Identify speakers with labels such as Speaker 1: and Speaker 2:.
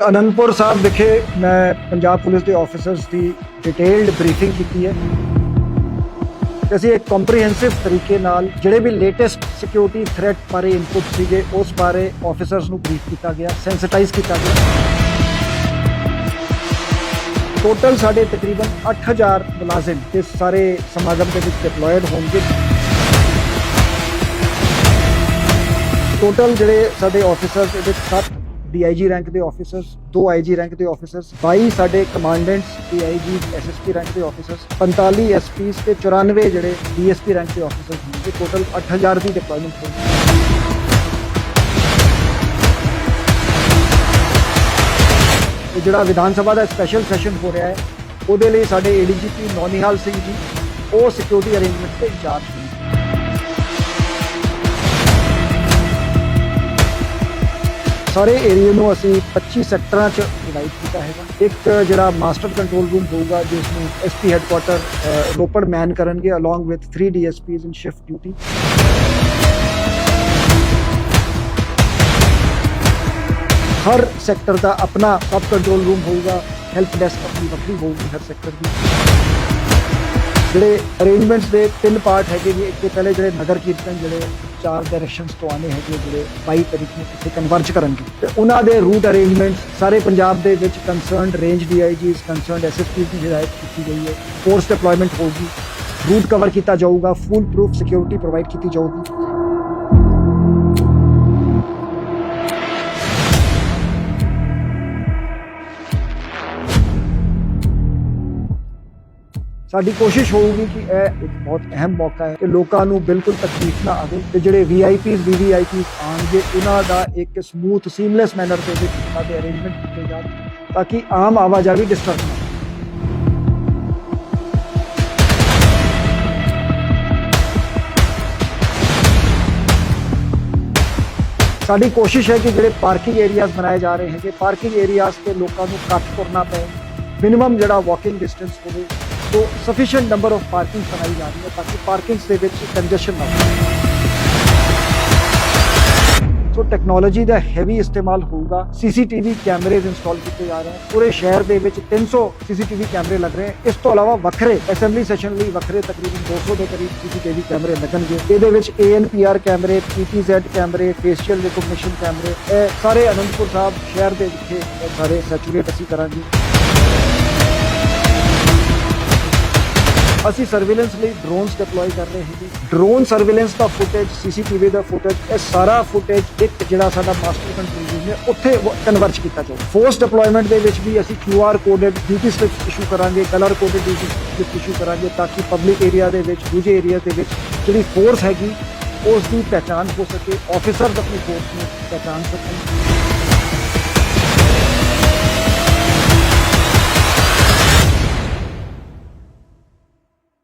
Speaker 1: ਅਨੰਦਪੁਰ ਸਾਹਿਬ ਵਿਖੇ ਮੈਂ ਪੰਜਾਬ ਪੁਲਿਸ ਦੇ ਆਫੀਸਰਸ ਦੀ ਡਿਟੇਲਡ ਬਰੀਫਿੰਗ ਕੀਤੀ ਹੈ। ਤੇ ਅਸੀਂ ਇੱਕ ਕੰਪਰੀਹੈਂਸਿਵ ਤਰੀਕੇ ਨਾਲ ਜਿਹੜੇ ਵੀ ਲੇਟੈਸਟ ਸਿਕਿਉਰਿਟੀ ਥ੍ਰੈਟ ਬਾਰੇ ਇਨਪੁਟ ਸੀਗੇ, ਉਸ ਬਾਰੇ ਆਫੀਸਰਸ ਨੂੰ ਬਰੀਫ ਕੀਤਾ ਗਿਆ ਸੈਂਸਿਟਾਈਜ਼ ਕੀਤਾ ਗਿਆ। ਟੋਟਲ ਸਾਡੇ ਤਕਰੀਬਨ 8000 ਮੁਲਾਜ਼ਮ ਇਸ ਸਾਰੇ ਸਮਾਗਮ ਦੇ ਵਿੱਚ ਡਿਪਲੋਇਡ ਹੋਣਗੇ। ਟੋਟਲ ਜਿਹੜੇ ਸਾਡੇ ਆਫੀਸਰਸ ਇਹਦੇ 7 ਡੀਆਈਜੀ ਰੈਂਕ ਦੇ ਆਫੀਸਰਸ 2 ਆਈਜੀ ਰੈਂਕ ਦੇ ਆਫੀਸਰਸ 22 ਸਾਡੇ ਕਮਾਂਡੈਂਟਸ ਡੀਆਈਜੀ ਐਸਐਸਪੀ ਰੈਂਕ ਦੇ ਆਫੀਸਰਸ 45 ਐਸਪੀਸ ਤੇ 94 ਜਿਹੜੇ ਡੀਐਸਪੀ ਰੈਂਕ ਦੇ ਆਫੀਸਰਸ ਹੋਣਗੇ ਟੋਟਲ 8000 ਦੀ ਡਿਪਲੋਇਮੈਂਟ ਹੋਊਗੀ ਜਿਹੜਾ ਵਿਧਾਨ ਸਭਾ ਦਾ ਸਪੈਸ਼ਲ ਸੈਸ਼ਨ ਹੋ ਰਿਹਾ ਹੈ, ਉਹਦੇ ਲਈ ਸਾਡੇ ਏਡੀਜੀਪੀ ਨੌਨੀਹਾਲ ਸਿੰਘ ਜੀ, ਉਹ ਸਿਕਿਉਰਿਟੀ ਅਰੇਂਜਮੈਂਟ ਤੇ ਇੰਚਾਰਜ ਨੇ। ਸਾਰੇ ਏਰੀਆ ਨੂੰ ਅਸੀਂ 25 ਸੈਕਟਰਾਂ 'ਚ ਡਿਵਾਈਡ ਕੀਤਾ ਹੈਗਾ। ਇੱਕ ਜਿਹੜਾ ਮਾਸਟਰ ਕੰਟਰੋਲ ਰੂਮ ਹੋਊਗਾ ਜਿਸ ਨੂੰ ਐਸਪੀ ਹੈੱਡਕੁਆਟਰ ਰੋਪੜ ਮੈਨ ਕਰਨਗੇ along with 3 DSPs in shift duty Har sector ਦਾ ਆਪਣਾ ਸਬ ਕੰਟਰੋਲ ਰੂਮ ਹੋਊਗਾ ਹੈਲਪ ਡੈਸਕ ਆਪਣੀ ਵੱਖਰੀ ਹੋਊਗੀ ਹਰ ਸੈਕਟਰ ਦੀ। ਜਿਹੜੇ ਅਰੇਂਜਮੈਂਟਸ ਦੇ ਤਿੰਨ ਪਾਰਟ ਹੈਗੇ ਜੀ, ਇੱਕ ਤੇ ਪਹਿਲੇ ਜਿਹੜੇ ਨਗਰ ਕੀਰਤਨ, ਜਿਹੜੇ ਚਾਰ ਡਾਇਰੈਕਸ਼ਨਸ ਤੋਂ ਆਨੇ ਹੈਗੇ, ਜਿਹੜੇ 22 ਤਰੀਕ ਨੂੰ ਇੱਥੇ ਕਨਵਰਜ ਕਰਨਗੇ। ਤੇ ਉਹਨਾਂ ਦੇ ਰੂਟ ਅਰੇਂਜਮੈਂਟਸ ਸਾਰੇ ਪੰਜਾਬ ਦੇ ਵਿੱਚ concerned range DIGs concerned SSP ਦੀ ਹਦਾਇਤ ਕੀਤੀ ਗਈ ਹੈ। ਫੋਰਸ ਡਿਪਲੋਇਮੈਂਟ ਹੋਊਗੀ। ਰੂਟ ਕਵਰ ਕੀਤਾ ਜਾਊਗਾ। ਫੁੱਲ ਪ੍ਰੂਫ ਸਿਕਿਉਰਿਟੀ ਪ੍ਰੋਵਾਈਡ ਕੀਤੀ ਜਾਊਗੀ। ਸਾਡੀ ਕੋਸ਼ਿਸ਼ ਹੋਊਗੀ ਕਿ ਇਹ ਇੱਕ ਬਹੁਤ ਅਹਿਮ ਮੌਕਾ ਹੈ ਕਿ ਲੋਕਾਂ ਨੂੰ ਬਿਲਕੁਲ ਤਕਲੀਫ ਨਾ ਆਵੇ ਤੇ ਜਿਹੜੇ ਵੀਆਈਪੀਸ ਵੀਵੀਆਈਪੀਸ ਆਣਗੇ ਉਹਨਾਂ ਦਾ ਇੱਕ ਸਮੂਥ ਸੀਮਲੈਸ ਮੈਨਰ ਦੇ ਵਿੱਚ ਉਹਨਾਂ ਦੇ ਅਰੇਂਜਮੈਂਟ ਕੀਤੇ ਜਾਣ ਤਾਂ ਕਿ ਆਮ ਆਵਾਜਾਈ ਡਿਸਟਰਬ ਨਾ ਸਾਡੀ ਕੋਸ਼ਿਸ਼ ਹੈ ਕਿ ਜਿਹੜੇ ਪਾਰਕਿੰਗ ਏਰੀਆਜ਼ ਬਣਾਏ ਜਾ ਰਹੇ ਹੈਗੇ ਪਾਰਕਿੰਗ ਏਰੀਆਜ਼ ਤੇ ਲੋਕਾਂ ਨੂੰ ਘੱਟ ਤੁਰਨਾ ਪਏ ਮਿਨੀਮਮ ਜਿਹੜਾ ਵਾਕਿੰਗ ਡਿਸਟੈਂਸ ਹੋਵੇ so sufficient number of parking ਬਣਾਈ ਜਾ ਰਹੀ ਹੈ ਤਾਂ ਕਿ ਪਾਰਕਿੰਗਸ ਦੇ ਵਿੱਚ ਕੰਜੈਸ਼ਨ ਨਾ ਹੋਵੇ। ਸੋ ਟੈਕਨੋਲੋਜੀ ਦਾ ਹੈਵੀ ਇਸਤੇਮਾਲ ਹੋਊਗਾ। ਸੀਸੀਟੀਵੀ ਕੈਮਰੇਜ਼ ਇੰਸਟਾਲ ਕੀਤੇ ਜਾ ਰਹੇ ਹਨ ਪੂਰੇ ਸ਼ਹਿਰ ਦੇ ਵਿੱਚ 300 ਸੀਸੀਟੀਵੀ ਕੈਮਰੇ ਲੱਗ ਰਹੇ ਹਨ ਇਸ ਤੋਂ ਇਲਾਵਾ ਵੱਖਰੇ ਅਸੈਂਬਲੀ ਸੈਸ਼ਨ ਲਈ ਵੱਖਰੇ ਤਕਰੀਬਨ 200 ਦੇ ਕਰੀਬ ਸੀਸੀਟੀਵੀ ਕੈਮਰੇ ਲੱਗਣਗੇ। ਇਹਦੇ ਵਿੱਚ ਏਐਨਪੀਆਰ ਕੈਮਰੇ ਪੀਟੀਜ਼ੈਡ ਕੈਮਰੇ ਫੇਸ਼ੀਅਲ ਰਿਕਗਨੀਸ਼ਨ ਕੈਮਰੇ ਇਹ ਸਾਰੇ ਅਨੰਦਪੁਰ ਸਾਹਿਬ ਸ਼ਹਿਰ ਦੇ ਵਿੱਚ ਸਾਰੇ ਸੈਚੂਰੇਟ ਅਸੀਂ ਕਰਾਂਗੇ। ਅਸੀਂ ਸਰਵੇਲੈਂਸ ਲਈ ਡਰੋਨਸ ਡਿਪਲੋਏ ਕਰ ਰਹੇ ਹਾਂ ਡਰੋਨ ਸਰਵੇਲੈਂਸ ਦਾ ਫੁਟੇਜ ਸੀਸੀਟੀਵੀ ਦਾ ਫੁਟੇਜ ਇਹ ਸਾਰਾ ਫੁਟੇਜ ਇੱਕ ਜਿਹੜਾ ਸਾਡਾ ਮਾਸਟਰ ਕੰਟਰੋਲ ਰੂਮ ਹੈ, ਉੱਥੇ ਕਨਵਰਟ ਕੀਤਾ ਜਾਊ। ਫੋਰਸ ਡਿਪਲੋਇਮੈਂਟ ਦੇ ਵਿੱਚ ਵੀ ਅਸੀਂ QR coded duty slip issue ਕਰਾਂਗੇ colour coded duty slip issue ਕਰਾਂਗੇ ਤਾਂ ਕਿ ਪਬਲਿਕ ਏਰੀਆ ਦੇ ਵਿੱਚ, ਦੂਜੇ ਏਰੀਆ ਦੇ ਵਿੱਚ ਜਿਹੜੀ ਫੋਰਸ ਹੈਗੀ, ਉਸ ਦੀ ਪਹਿਚਾਣ ਹੋ ਸਕੇ ਆਫੀਸਰਸ ਆਪਣੀ ਫੋਰਸ ਨੂੰ ਪਹਿਚਾਣ ਸਕਣ।